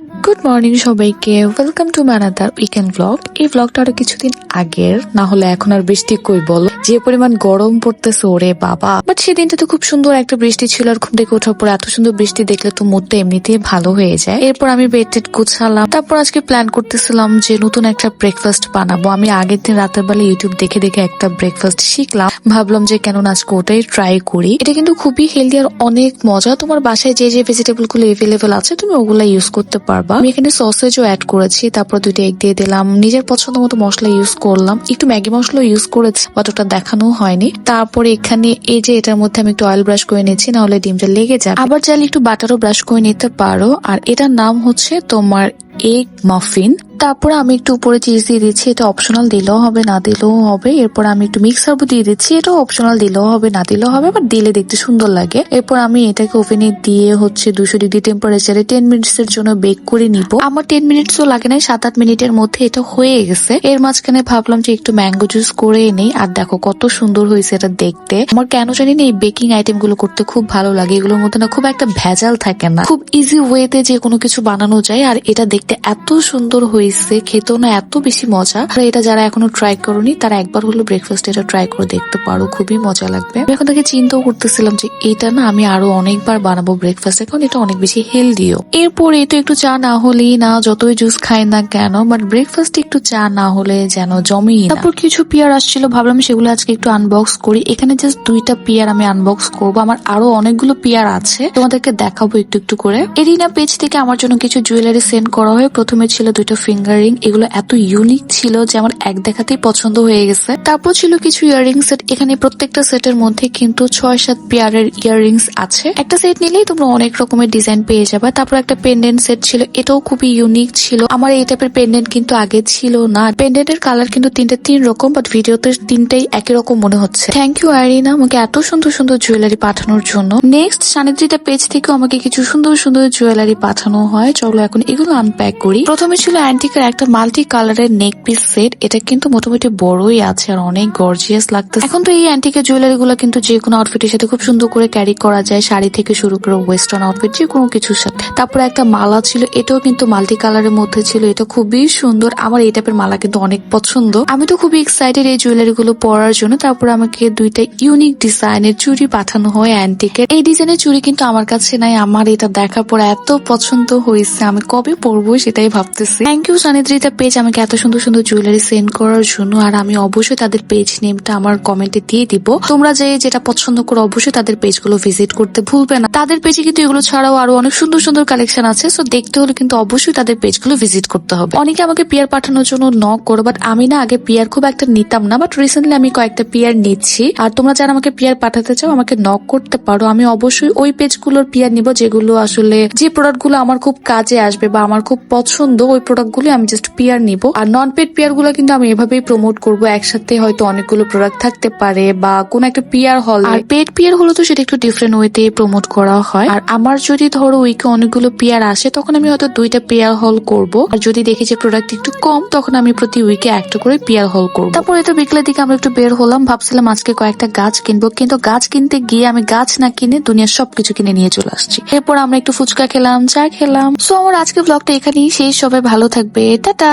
Good morning সবাইকে। Welcome to মানাদার weekend blog এই ব্লগটা আরও কিছুদিন আগের, না হলে এখন আর বৃষ্টি কই বল। যে পরিমাণ গরম পড়তেছে, ওরে বাবা। বাট সেদিনটা তো খুব সুন্দর একটা বৃষ্টি ছিল, আর ঘুম থেকে ওঠার পর এত সুন্দর বৃষ্টি দেখলে তো মুডটা এমনিতেই ভালো হয়ে যায়। এরপর আমি বেড টেড গুছালাম। তারপর আজকে প্ল্যান করতেছিলাম যে নতুন একটা ব্রেকফাস্ট বানাবো। আমি আগের দিন রাতের বেলা ইউটিউব দেখে দেখে একটা ব্রেকফাস্ট শিখলাম। ভাবলাম যে কেন আজকে ওটাই ট্রাই করি। এটা কিন্তু খুবই হেলদি আর অনেক মজা। তোমার বাসায় যে যে ভেজিটেবলগুলো এভেলেবেল আছে, তুমি ওগুলা ইউজ করতে পারবা আমি এখানে সসেজও অ্যাড করেছি, তারপর দুইটা এগ দিয়ে দিলাম। নিজের পছন্দ মতো মশলা ইউজ করলাম। একটু ম্যাগি মশলা ইউজ করেছি অতটা দেখানো হয়নি। তারপরে এখানে এই যে এটার মধ্যে আমি একটু অয়েল ব্রাশ করে নিচ্ছি না হলে ডিমটা লেগে যাবে। আবার চাইলে একটু বাটারও ব্রাশ করে নিতে পারো। আর এটার নাম হচ্ছে তোমার এগ মাফিন তারপরে আমি একটু উপরে চিজ দিয়ে দিচ্ছি, এটা অপশনাল দিলেও হবে, না দিলেও হবে। এরপর আমি একটু মিক্স হার্ব দিয়ে দিচ্ছি এটা অপশনাল দিলেও হবে, না দিলেও হবে বাট দিলে দেখতে সুন্দর লাগে। এরপর আমি এটাকে ওভেনে দিয়ে হচ্ছে দুশো ডিগ্রি টেম্পারেচারে টেন মিনিটস এর জন্য বেক করে নিব। আমার টেন মিনিটসও লাগে না সাত আট মিনিটের মধ্যে এটা হয়ে গেছে। এর মাঝখানে ভাবলাম যে একটু ম্যাঙ্গো জুস করে নেই, আর দেখো কত সুন্দর হয়েছে এটা দেখতে। আমার কেন জানি না এই বেকিং আইটেমগুলো করতে খুব ভালো লাগে, এগুলোর মধ্যে না খুব একটা ভেজাল থাকে না। খুব ইজি ওয়েতে যে কোনো কিছু বানানো যায়, আর এটা দেখতে এত সুন্দর হয়েছে, খেতেও না এত বেশি মজা। এটা যারা এখনও ট্রাই করনি, তারা একবার হলো ব্রেকফাস্ট এটা ট্রাই করে দেখতে পারো, খুবই মজা লাগবে। এখন থেকে চিন্তাও করতেছিলাম যে এটা না আমি আরও অনেকবার বানাবো ব্রেকফাস্ট এখন এটা অনেক বেশি হেলদিও এরপরে তো একটু চা না হলেই না, যতই জুস খাই না কেন বাট ব্রেকফাস্ট একটু চা না হলে যেন জমি তারপর কিছু পিয়ার আসছিল, ভাবলাম সেগুলো আজকে একটু আনবক্স করি। এখানে জাস্ট দুইটা পিয়ার আমি আনবক্স করব, আমার আরও অনেকগুলো পিয়ার আছে, তোমাদেরকে দেখাবো একটু একটু করে। এরিনা পেজ থেকে আমার জন্য কিছু জুয়েলারি সেন্ড করা হয়, প্রথমে ছিল দুইটা ফিঙ্গার রিং এগুলো এত ইউনিক ছিল যে আমার এক দেখাতেই পছন্দ হয়ে গেছে। তারপর ছিল কিছু ইয়াররিং সেট এখানে প্রত্যেকটা সেটের মধ্যে কিন্তু ছয় সাত পেয়ারের ইয়াররিংস আছে। একটা সেট নিলেই তোমরা অনেক রকমের ডিজাইন পেয়ে যাবে। তারপর একটা পেন্ডেন্ট সেট ছিল, এটাও খুবই ইউনিক ছিল। আমার এই টাইপের পেন্ডেন্ট কিন্তু আগে ছিল না। পেন্ডেন্টের কালার কিন্তু তিনটে তিন রকম বাট ভিডিওতে তিনটাই একই রকম মনে হচ্ছে। থ্যাংক ইউ আরিনা আমাকে এত সুন্দর সুন্দর জুয়েলারি পাঠানোর জন্য। নেক্সট সানিদ্রিতা পেজ থেকে আমাকে কিছু সুন্দর সুন্দর জুয়েলারি পাঠানো হয়। চলো এখন এগুলো আনপ্যাক করি। প্রথমে ছিল অ্যান্টিকের একটা মাল্টি কালারের নেক পিস সেট এটা কিন্তু মোটামুটি বড়ই আছে আর অনেক গর্জিয়াস লাগতেছে। এখন তো এই অ্যান্টিকের জুয়েলারি গুলো কিন্তু যে কোনো আউটফিটের সাথে খুব সুন্দর করে ক্যারি করা যায়। শাড়ি থেকে শুরু করে ওয়েস্টার্ন আউটফিট যে কোনো কিছুর সাথে। তারপরে একটা মালা ছিল, এটাও কিন্তু মাল্টি কালারের মধ্যে ছিল। এটা খুবই সুন্দর। আমার এই টাইপের মালা কিন্তু অনেক পছন্দ। আমি তো খুবই এক্সাইটেড এই জুয়েলারি গুলো পরার জন্য। তারপর আমাকে দুইটা ইউনিক ডিজাইনের চুড়ি পাঠানো হয় অ্যান্টিকের এই ডিজাইনের চুড়ি কিন্তু আমার কাছে নাই। আমার এটা দেখার পর এত পছন্দ হয়েছে। আমি কবে পরবো সেটাই ভাবতেছি। থ্যাংক ইউ সানিদ্রিতা পেজ আমাকে এত সুন্দর সুন্দর জুয়েলারি সেন্ড করার জন্য, আর আমি অবশ্যই তাদের পেজ নেমটা আমার কমেন্টে দিয়ে দিব। তোমরা যে যেটা পছন্দ করো, অবশ্যই তাদের পেজগুলো ভিজিট করতে ভুলবে না। তাদের পেজে কিন্তু এগুলো ছাড়াও আরও অনেক সুন্দর সুন্দর কালেকশন আছে সো দেখতে হলে কিন্তু অবশ্যই তাদের পেজগুলো ভিজিট করতে হবে। অনেকে আমাকে পিয়ার পাঠানোর জন্য নক করো বাট আমি না আগে পিয়ার খুব একটা নিতাম না বাট রিসেন্টলি আমি কয়েকটা পিয়ার নিচ্ছি। আর তোমরা যারা আমাকে পিয়ার পাঠাতে চাও, আমাকে নক করতে পারো। আমি অবশ্যই ওই পেজগুলোর পিয়ার নিব, যেগুলো আসলে যে প্রোডাক্টগুলো আমার খুব কাজে আসবে বা আমার খুব পছন্দ ওই প্রোডাক্টগুলো আমি জাস্ট পিয়ার নিব। আর নন পেড পিয়ারগুলো কিন্তু আমি এভাবেই প্রমোট করব, একসাথে হয়তো অনেকগুলো প্রোডাক্ট থাকতে পারে বা কোন একটা পিয়ার হল। আর পেড পিয়ার হলো তো সেটা একটু ডিফারেন্ট ওয়েতে প্রমোট করা হয়। আর আমার যদি ধরো উইকে অনেকগুলো পিয়ার আসে, তখন আমি হয়তো দুইটা পেয়ার হল করব। আর যদি দেখি যে প্রোডাক্ট একটু কম, তখন আমি প্রতি উইকে একটা করে পিয়ার হল করব। তারপরে তো বিকেলের দিকে আমরা একটু বের হলাম, ভাবছিলাম আজকে কয়েকটা গাছ কিনবো। কিন্তু গাছ কিনতে গিয়ে আমি গাছ না কিনে দুনিয়ার সবকিছু কিনে নিয়ে চলে আসছি। এরপর আমরা একটু ফুচকা খেলাম, চা খেলাম। সো আমার আজকে ব্লগটা এখানেই শেষ সবাই ভালো থাকবে। টাটা!